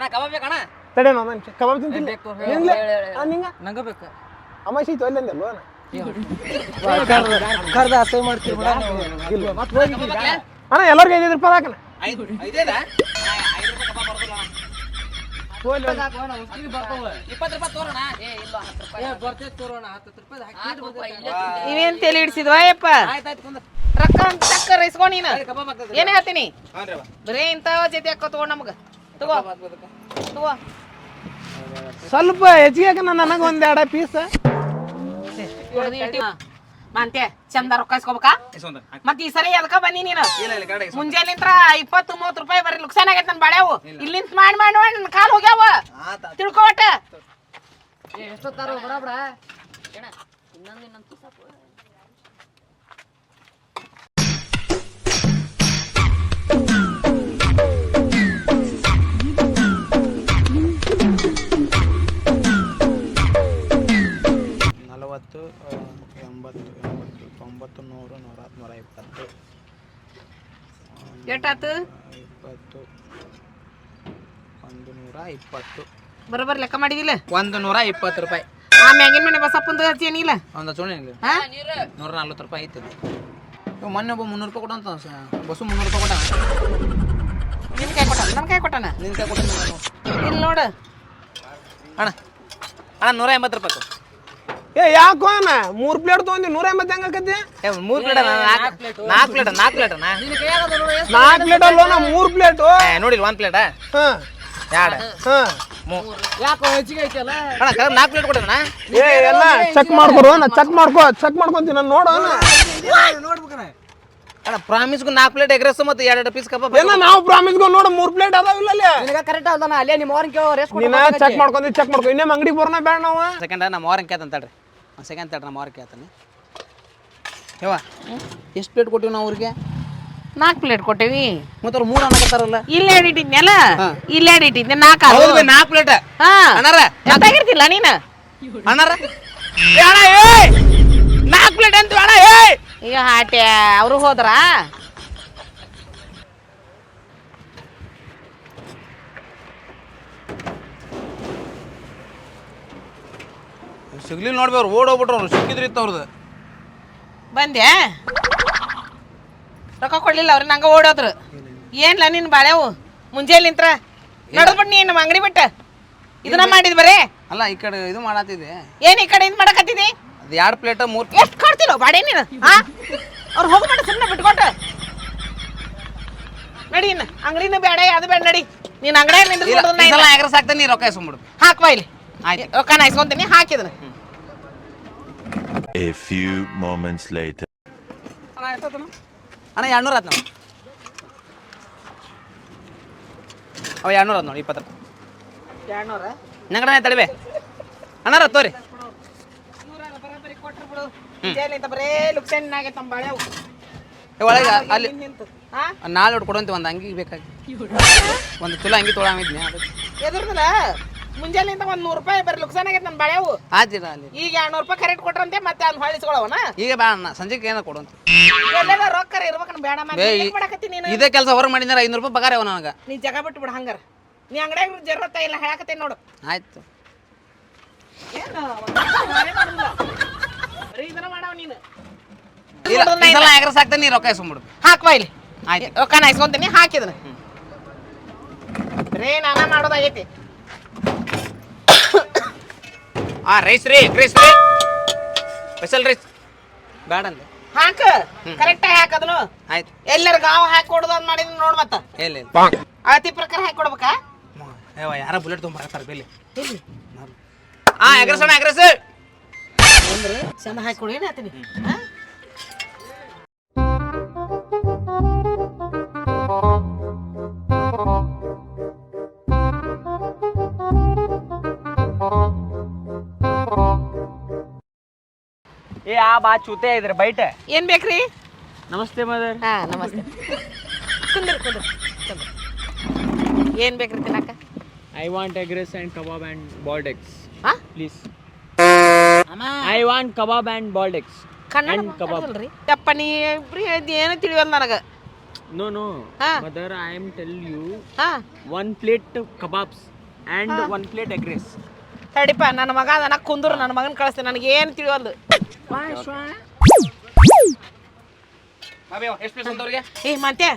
ಅಣ್ಣ ಕಬಾಬ್ ಬೇಕಣ್ಣ ತಡೆ ನಾನು ನಿಮಿಷ ಕಬಾಬ್ ತಿಂತೀನಿ. ಬೇಕು, ನಿಂಗ್ಲೆ? ಹೇಳು, ಹೇಳು, ಹೇಳು. ಆ, ನಿಂಗ ನಂಗೆ ಬೇಕು. ಅಮಾಸಿ ಇತ್ತು ಅಲ್ಲಂದಲ್ವ ಕರ್ದ ಅಸಹ್ಯ ಮಾಡ್ತೀವಿ ಬಿಡ. ಇಲ್ಲ. ಮತ್ತೆ ಹೋಗಿ ಅಣ್ಣ ಎಲ್ಲರಿಗೂ ಐದೈದು ರೂಪಾಯಿ ಹಾಕಣ. ಐದು ಐದೇದಾ ಐದು ರೂಪಾಯಿ ಕಬಾಬ್ ಬರೋದಿಲ್ಲ ಅಣ್ಣ ಇಪ್ಪತ್ತು ರೂಪಾಯಿ ತೋರೋಣ? ಏ ಇಲ್ಲ ಹತ್ತು ರೂಪಾಯಿ ಬರ್ತೈತೆ ತೋರೋಣ. ಹತ್ತು ರೂಪಾಯಿ ಹಾಕು ತಲೆ ಹಿಡ್ಸಿದ್ವ ಯಪ್ಪ ಆಯ್ತಾಯ್ತು ರೊಕ್ಕ ಅಂತ ಚಕ್ಕರ್ ಇಸ್ಕೊಂಡ್ ನೀನು ಕಬಾಬ್ ಆಗ್ತದೆ ಏನ್ ಹೇಳ್ತೀನಿ ಹಾಂ ರೀ ಬರೇ ಇಂತ ಜೊತೆ ಹಾಕೋ ತಗೊಂಡ್ ನಮಗ. ತಗೋ. ತಗೋ ಸ್ವಲ್ಪ ಹೆಚ್ಚಿಗೆ ನನಗೆ ಒಂದ್ ಎರಡ ಪೀಸ್ ಮಾಂತೆ ಚಂದ ರೊಕ್ಕ ಇಸ್ಕೋಬೇಕಾ? ಇಸ್ಕೊಂಡ ಮತ್ ಈ ಸರಿ ಎದಕ ಬನ್ನಿ ನೀನು? ಇಲ್ಲ ಇಲ್ಲ ಗಾಡಿ ಮುಂಜಾನಿಂತ್ರ ಇಪ್ಪತ್ತು ಮೂವತ್ತು ರೂಪಾಯಿ ಬರೀ ನುಕ್ಸಾನ್ ಆಗೈತೆ ನನ್ ಬಾಳೆವು ಇಲ್ಲಿಂದ ಮಾಡಿ ಮಾಡಿ ಮಾಡಿ ನನ್ ಕಾಲ್ ಹೋಗ್ಯಾವ. ತಿಳ್ಕೊಟ್ಟ ತಿಳ್ಕೊ ಒಟ್ಟ. ಎಷ್ಟೊತ್ತಾರ ಬರಬ್ರ? ಇನ್ನೊಂದು ಇನ್ನೊಂದು ಆ, ಎಂಬತ್ತು ಎಂಬತ್ತು ತೊಂಬತ್ತು ನೂರು ನೂರ ನೂರ ಇಪ್ಪತ್ತು. ಎಷ್ಟಾತು ಇಪ್ಪತ್ತು ಒಂದು ನೂರ ಇಪ್ಪತ್ತು. ಬರೋಬ್ಬರ ಲೆಕ್ಕ ಮಾಡಿದಿಲ್ಲ? ಒಂದು ನೂರ ಇಪ್ಪತ್ತು ರೂಪಾಯಿ. ಆ ಮ್ಯಾಗಿನ ಮನೆ ಬಸಪ್ಪಂದು ಹಚ್ಚೇನಿಲ್ಲ ಒಂದು ಚೂಣ ಇಲ್ಲ ನೂರ ನಲ್ವತ್ತು ರೂಪಾಯಿ ಐತಿ. ಇವ್ ಮೊನ್ನೆ ಒಬ್ಬ ಮುನ್ನೂರು ರೂಪಾಯಿ ಕೊಡಂತ ಬಸ್ಸು ಮುನ್ನೂರು ರೂಪಾಯಿ ಕೊಟ್ಟ ನಿನ್ ಕೈ ಕೊಟ್ಟಾನ? ನನ್ ಕೈ ಕೊಟ್ಟಾನ? ನಿನ್ ಕೈ ಕೊಟ್ಟ ಇಲ್ಲಿ ನೋಡು. ಅಣ್ಣ ಅಣ್ಣ ನೂರ ಎಂಬತ್ತು ರೂಪಾಯಿ. ಏ ಯಾಕೋ ಅಣ್ಣ? ಮೂರ್ ಪ್ಲೇಟ್ ತೊಗೊಂಡಿ ನೂರ ಎಂಬತ್ತು ಹೆಂಗ್ ಆಕತಿ ಏ ಮೂರು ಪ್ಲೇಟ್ ನಾಲ್ಕು ನಾಲ್ಕು ಪ್ಲೇಟ್ ನಾಲ್ಕು ಪ್ಲೇಟ್ ಅಣ್ಣ ನಾಲ್ಕು ಪ್ಲೇಟ್ ಅಲ್ವ ನಾ ಮೂರ್ ಪ್ಲೇಟು ಏ, ನೋಡಿಲ್ಲ ಒಂದು ಪ್ಲೇಟಾ ಹಾ. ಎರಡು ಹಾ. ಯಾಕೋ ಹೆಚ್ಚಿಗೆ ಐತಲ್ಲ? ಅಣ್ಣ ನಾಲ್ಕು ಪ್ಲೇಟ್ ಕೊಡೋಣ ಏ ಎಲ್ಲ ಚೆಕ್ ಮಾಡ್ಕೊರು ನಾ ಚೆಕ್ ಮಾಡ್ಕೋ ಚೆಕ್ ಮಾಡ್ಕೊಂತೀನಿ ನಾನು ನೋಡು ಅಣ್ಣ. ಅಣ್ಣ ಪ್ರಾಮಿಸ್ಗೂ ನಾಲ್ಕು ಪ್ಲೇಟ್ ಎಗ್ರೆಸ್ ಮತ್ತು ಎರಡು ಪೀಸ್ ಕಬಾಬ್ ಏನ ನಾವು ಪ್ರಾಮಿಸ್ಗೋ ನೋಡು ಮೂರ್ ಪ್ಲೇಟ್ ಅದಾವಿಲ್ಲ ಅಲ್ಲಿ ನಿನಗ ಕರೆಕ್ಟ್ ಅಲ್ದಾನ ಅಲ್ಲೇ ನಿಮ್ಮ ಕೇಳೋ ರೇಸ್ ನೀನ ಚೆಕ್ ಮಾಡ್ಕೊಂಡಿ ಚೆಕ್ ಮಾಡ್ಕೊ. ಇನ್ನೇ ಅಂಗಡಿ ಬರೋಣ ಬೇಡ ನಾವು. ಸೆಕೆಂಡ್ ನಮ್ಮ ವಾರನ್ ಕೇಳ್ತಾನೆ ತಡ್ರಿ. ಒಂದು ಸೆಕೆಂಡ್ ತಡ್ರಿ ನಮ್ಮ ಅವ್ರ ಕೇಳ್ತಾನೆ. ಯವ್ವ ಎಷ್ಟು ಪ್ಲೇಟ್ ಕೊಟ್ಟಿವಿ ನಾವು ಅವ್ರಿಗೆ? ನಾಲ್ಕು ಪ್ಲೇಟ್ ಕೊಟ್ಟೇವಿ. ಮತ್ತೆ ಅವ್ರು ಮೂರು ಅನ್ನಕತ್ತಾರಲ್ಲ? ಇಲ್ಲೇ ಇಟ್ಟಿದ್ನಲ್ಲ ಇಲ್ಲೇ ಇಟ್ಟಿದ್ನೆ ನಾಲ್ಕು ಹೌದು ಬೇ ನಾಲ್ಕು ಪ್ಲೇಟ್ ಹಾ. ಅಣ್ಣಾರ? ಗೊತ್ತಾಗಿರ್ತಿಲ್ಲ ನೀನು? ಅಣ್ಣಾರ? ಏ ಅಣ್ಣ ಏ ನಾಲ್ಕು ಪ್ಲೇಟ್ ಅಂತ ಏ ಈಗ ಹಾಟೆ ಅವರು ಹೋದ್ರಾ? ಸಿಗ್ಲಿಲ್ಲ ನೋಡ್ಬಿ ಅವ್ರು ಓಡೋಗ್ಬಿಟ್ರು ಅವ್ರು. ಸಿಕ್ಕಿದ್ರಿ ಇತ್ತು ಅವ್ರದ್ದು ಬಂದೆ ರೊಕ್ಕ ಕೊಡ್ಲಿಲ್ಲ ಅವ್ರು ನಂಗ ಓಡೋದ್ರು. ಏನ್ಲ ನಿನ್ ಬಾಳೆವು ಮುಂಜಾನೆ ನಿಂತ್ರ. ನಡ್ದ್ಬಿಟ್ಟು ನೀನು ನಮ್ಮ ಅಂಗಡಿ ಬಿಟ್ಟ. ಇದನ್ನ ಮಾಡಿದ್ ಬರೇ? ಅಲ್ಲ ಈ ಕಡೆ ಇದು ಮಾಡತ್ತಿದೆ ಏನ್ ಈ ಕಡೆ ಇದು ಮಾಡಕತ್ತಿದಿ ಅದು ಎರಡು ಪ್ಲೇಟ್ ಮೂರು ಎಷ್ಟು ಕೊಡ್ತಿಲ್ಲ ಬಾಡೆ ನೀನು? ಹಾ ಅವ್ರು ಹೋಗ್ಬಿಟ್ಟು ಸುಮ್ಮನೆ ಬಿಟ್ಕೊಟ್ಟ ನಡಿ ಇನ್ನು. ಅಂಗಡಿನ ಬೇಡ ಅದು ಬೇಡ ನಡಿ. ನೀನ್ ಅಂಗಡಿಯಲ್ಲಿ ಎಗ್ರೆಸ್ ಹಾಕ್ತಾನೆ ನೀ ರೊಕ್ಕ ಎಸ್ಕೊಂಡ್ಬಿಡು ಹಾಕ್ವಾ ಇಲ್ಲಿ. ಆಯ್ತು. ರೊಕ್ಕ ನಾ ಇಸ್ಕೊಂತೀನಿ ಹಾಕಿದನ A few moments later. ಅಣ್ಣ ಎರಡ್ನೂರ ಆಯ್ತು ನಾವು ಅವ ಎರಡ್ನೂರ ಆತ್ ನೋಡಿ ಇಪ್ಪತ್ತು ಎರಡ್ನೂರ? ನಂಗಡ ತಡಿಬೆ. ಅಣ್ಣಾರ ತೋರಿ. ಒಳಗೆ ಅಲ್ಲಿ ನಾಳೆ ಹೊಟ್ಟು ಕೊಡುವಂತೆ ಒಂದು ಅಂಗಿ ಬೇಕಾಗಿ. ಒಂದು ತುಲ ಅಂಗಿ ತೊಗೊಳಮಿದ್ನೆ ಅದಕ್ಕೆ. ಎದುರ್ದಲ್ಲ ಮುಂಜಾನೆಯಿಂದ ಒಂದ್ ನೂರು ರೂಪಾಯಿ ಬರೀ ಲುಕ್ಸಾನ್ ಆಗೈತೆ ನನ್ನ ಬಳೆವು ಆತಿರ ಅಲ್ಲಿ ಈಗ ಎರಡ್ನೂರು ರೂಪಾಯಿ ಕರೆಕ್ಟ್ ಕೊಟ್ರಂತೆ ಮತ್ತೆ ಅಲ್ಲಿ ಹೊಳಿಸ್ಕೊಳವನ ಈಗ ಬಾ ಅಣ್ಣ ಸಂಜೆಗೆ ಏನೋ ಕೊಡುವಂತ ಎಲ್ಲೆಲ್ಲ ರೊಕ್ಕ ಇರ್ಬೇಕು ಬೇಡ ಬೇ ಏನು ಮಾಡಕತ್ತಿ ನೀನು? ಇದೇ ಕೆಲಸ ಹೊರ ಮಾಡಿದ್ರೆ ಐನೂರು ರೂಪಾಯಿ ಪಗಾರ ಅವ ನನಗೆ. ನೀ ಜಗ ಬಿಟ್ಟು ಬಿಡ ಹಂಗಾರ. ನೀ ಅಂಗಡಿಯಾಗ ಜರತ್ತ ಇಲ್ಲ ಹೇಳಕತ್ತೇನ್ ನೋಡು. ಆಯ್ತು. ಏನು. ಬರೀ ಇದನ್ನ ಮಾಡವ ನೀನು. ಇಲ್ಲ ಈ ಸಲ ನೀ ರೊಕ್ಕ ಇಸ್ಕೊಂಬಿಡು ಹಾಕ್ವಾ ಇಲ್ಲಿ. ಆಯ್ತು. ರೊಕ್ಕ ನಾ ಇಸ್ಕೊಂತೀನಿ ಹಾಕಿದನ ಬರೇ ನಾನ ಮಾಡೋದಾಗೈತಿ. ಆ ರೈಸ್ ರೀ ರೈಸ್ ರೀ. ಸ್ಪೆಷಲ್ ರೈಸ್ ಬೇಡ ಅಂದೆ. ಹಾಕ. ಕರೆಕ್ಟ್ ಆಗಿ ಹಾಕದನು. ಆಯ್ತು. ಎಲ್ಲರ ಗಾವ್ ಹಾಕಿ ಕೊಡೋದು ಅಂತ ಮಾಡಿದ್ ನೋಡ್ ಮತ್ತ. ಇಲ್ಲ ಇಲ್ಲ. ಅಳತಿ ಪ್ರಕಾರ ಹಾಕಿ ಕೊಡ್ಬೇಕಾ? ಅಯ್ಯೋ ಯಾರ ಬುಲೆಟ್ ತೊಗೊಂಬರ್ತಾರೆ ಬೇಲಿ. ಆ ಎಗ್ರೆಸ್ ಅಣ್ಣ ಎಗ್ರೆಸ್. ಅಂದ್ರೆ ಚಂದ ಹಾಕಿ ಕೊಡು ಏನ್ ಹೇಳ್ತೀನಿ? ಏ ಆ ಬಾ ಚೂತೆ ಇದ್ರ ಬೈಟ. ಏನ್ ಬೇಕ್ರಿ? ನಮಸ್ತೆ ಮದರ್ ಹಾ ನಮಸ್ತೆ. ಕುಂದ್ರ ಕುಂದ್ರ ಏನ್ ಬೇಕ್ರಿ ತಿನ್ನಕ I want egg rice and kebab and boiled eggs ಹಾ? Please I want kebab and boiled eggs Kannada kebab ಯಪ್ಪ ನೀ ಇಬ್ರು ಹೇಳಿದ್ ಏನು ನೋ ನನಗ? No no mother I am tell you one ಹಾ. Kebabs and one plate one plate egg rice. ತಡಿಪ ನನ್ನ ಮಗ ಅದನ್ನ ಕುಂದ್ರು ನನ್ನ ಮಗನ ಕಳಿಸ್ತೀನಿ ನನಗೆ ಏನು ತಿಳಿಯೋದು ಎಷ್ಟು ಪೀಸ್ ಅಂತವ್ರಿಗೆ ಏ ಮಂತೆ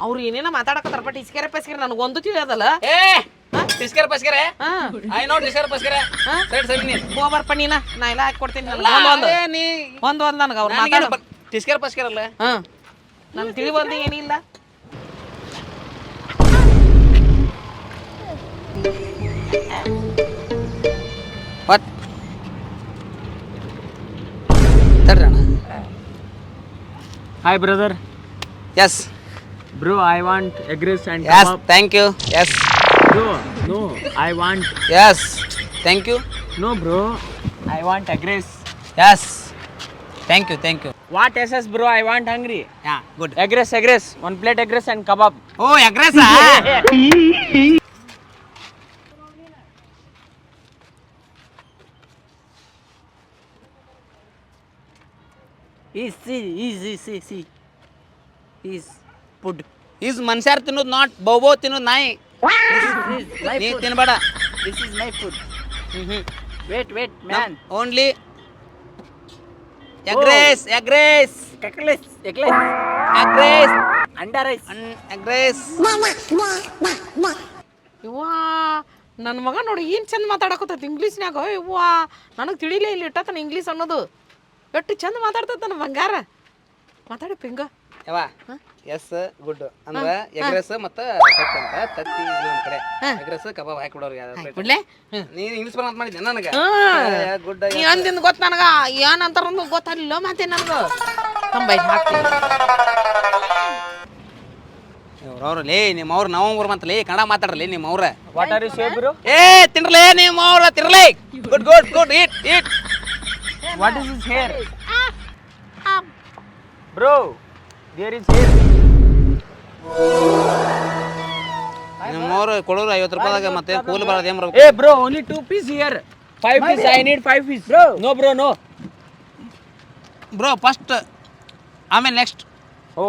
ಅವ್ರು ಏನೇನ ಮಾತಾಡಕತ್ತಾರ ಬಟ್ ಇಸ್ಕೆರೆ ಪಸ್ಕೆರೆ ನನಗೆ ಒಂದು ತಿಳಿಯೋದಲ್ಲ. ಏ ಪಸ್ಕರ? I know ಪಸ್ಕರ. ನೀನು. ನೀನ ನಾ ಎಲ್ಲ ಹಾಕಿ ಕೊಡ್ತೀನಿ ಒಂದು ಒಂದು. ನನಗೆ ಅವ್ರು ಮಾತಾಡೋ. ಟಿಸ್ಕರ್ ಪಸ್ಕರ್ ಅಲ್ಲ. ಹಾ. ನನಗೆ ತಿಳಿವಲ್ದು ಏನಿಲ್ಲ. ತಡ್ರಿ ಅಣ್ಣ Hi, brother. Yes Bro, I want egg rice and yes. Thank you yes Bro, no. I want. Yes thank you No, bro. I want egg yes yes thank you thank you What SS, bro? I want hungry. ಹಾಂ good Egg rice, egg rice. One plate egg rice and kebab. O egg rice Easy, see is ಈ Is food. Is ಮನುಷ್ಯರು ತಿನ್ನೋದು not ಬೌಬೋ ತಿನ್ನೋದು ನಾಯಿ. ನೀ ತಿನ್ಬೇಡ. This is my food. ಹ್ಞೂ Wait, wait, man. Only egg rice egg rice Egg rice, egg rice ಅಂಡಾ rice egg rice ಇವಾ ನನ್ನ ಮಗ ನೋಡಿ ಏನು ಚಂದ ಮಾತಾಡಕತ್ತೈತಿ ಇಂಗ್ಲೀಷ್ನ್ಯಾಗ ಇವ್ವಾ ನನಗೆ ತಿಳಿಲೇ ಇಲ್ಲ ಇಟ್ಟತನ ಇಂಗ್ಲೀಷ್ ಅನ್ನೋದು. ಎಷ್ಟು ಚಂದ ಮಾತಾಡ್ತೈತೆ ನನ್ನ ಬಂಗಾರ. ಮಾತಾಡಿ ಪಿಂಗ. ಯವ್ವ ಎಸ್ ಗುಡ್. ಅಂದ್ರ ಎಗ್ರೆಸ್ ಮತ್ತ ತತ್ತಿ ಅಂತ. ತತ್ತಿ ಇದು ನಮ್ ಕಡೆ. ಎಗ್ರೆಸ್ ಕಬಾಬ್ ಹಾಕಿ ಬಿಡೋರು. ಬಿಡ್ಲೆ. ನೀ ಇಂಗ್ಲಿಷ್ ಬರಂತ ಮಾಡಿದ್ದೆ ನನಗೆ. ಗುಡ್ ನೀ ಅಂದಿಂದ ಗೊತ್ತ ನನಗ. ಏನಂತಾರ ಗೊತ್ತಾಗಲಿಲ್ಲ ಮತ್ತೆ ನನಗೆ. ತಂಬೈ ಹಾಕ್ತೀನಿ. ಅವ್ರು ಲೇ ನಿಮ್ಮ ಅವ್ರು ನವಂಬರ್ ಲೇ ಕನ್ನಡ ಮಾತಾಡ್ರಲಿ ನಿಮ್ಮ ಅವ್ರ. What are you saying, bro? ಏ ತಿನ್ರಲೇ ನಿಮ್ಮ ಅವ್ರ ತಿನ್ರಲೇ. Good good good eat eat. What is his hair? Bro, there is hair. ಅವ್ರು ಕೊಡೋರು ಐವತ್ತು ರೂಪಾಯಿದಾಗ ಮತ್ತೆ ಕೂಲಿ ಬರೋದು ಏನ್ ಬರ್ಬೇಕು Hey, bro, only two piece here. Five piece. I need five piece. Bro. No, bro, no. Bro first ಆಮೇಲೆ next Oh.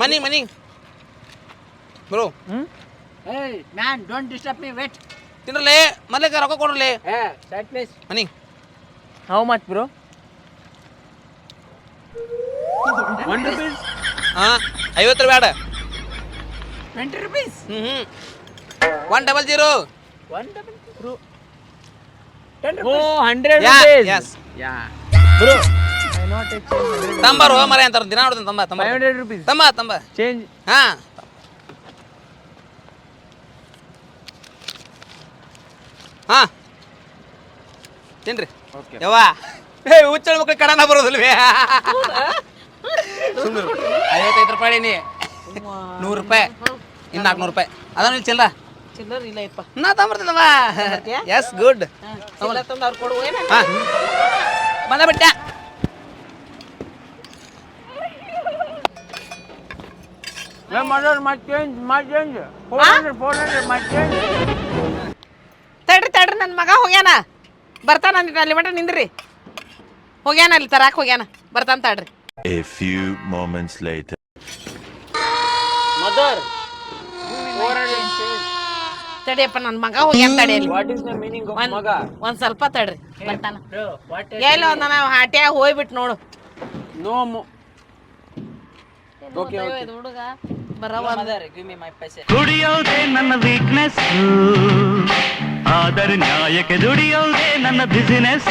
Money, money money bro Hmm? Hey, man, don't disturb me. Wait. ಇಲ್ಲಲೇ ಮಲ್ಲೆ ಕರಕೊಂಡ್ಲಿ ಹಾ ಮನಿ. How much bro 1 ರೂಪಾಯಿ ಹಾ 50 ರೂಪಾಯಿ ಬೇಡ 20 rupees 110 110 bro 10 rupees ಓ 100 rupees yes yeah bro I no take 100 ತಂಬಾ ಓ ತಂಬಾ ರೂಪೀಸ್ ತಂಬಾ ತಂಬಾ. ಚೇಂಜ್ ಹಾ. ಹಾ. ತಿನ್ರಿ. ಯವ್ವ. ಏ ಹುಚ್ಚಳ ಮಕ್ಳು ಕಡನ ಬರೋದಿಲ್ವೇ? ಸುಮ್ಮನೆ ಐವತ್ತೈದು ರೂಪಾಯಿ ನೀ. ನೂರು ರೂಪಾಯಿ. ಇನ್ನು ನಾಲ್ಕುನೂರು ರೂಪಾಯಿ. ಅದಾನ ಇಲ್ಲಿ ಚಿಲ್ಲರ ಚಿಲ್ಲರ್ ಇಲ್ಲ ಇಪ್ಪ. ನಾ ತಗೊಂಬರ್ತೀನವ ಎಸ್ ಗುಡ್ ತಂದು ಅವ್ರು ಕೊಡು ಏನ? ಹಾ. ಬಂದ ಬಿಟ್ಟ. My mother, change change, change four four four hundred, my change. ತಡ್ರಿ ತಡ್ರಿ ನನ್ನ ಮಗ ಹೋಗ್ಯಾನ ಬರ್ತಾನ ಅಲ್ಲಿ ಮಟ ನಿಂದ್ರಿ ಹೋಗ್ಯಾನ ಅಲ್ಲಿ ತರಾಕ್ ಹೋಗ್ಯಾನ ಬರ್ತಾನ ತಡ್ರಿ a few moments later. Mother. ತಡಿಯಪ್ಪ ನನ್ನ ಮಗ ಹೋಗ್ಯಾನ ತಡಿ ಅಲ್ಲಿ what is the meaning of ಒಂದ್ maga? ಒಂದ್ ಸ್ವಲ್ಪ ತಡ್ರಿ ಬರ್ತಾನ? ಎಲ್ಲ ಒಂದ ನಾವು ಹಾಟ್ಯಾಗ ಹೋಗ್ಬಿಟ್ಟು ನೋಡು ನೋ. ಓಕೆ. ಹುಡುಗ ಬರವ ಮದರ್ ಗಿವ್ me ಮೈ ಪೈಸೆ ದುಡಿಯೋದೇ ನನ್ನ ವೀಕ್ನೆಸ್ ಆದರೆ ನ್ಯಾಯಕ್ಕೆ ದುಡಿಯೋದೇ ನನ್ನ ಬಿಸಿನೆಸ್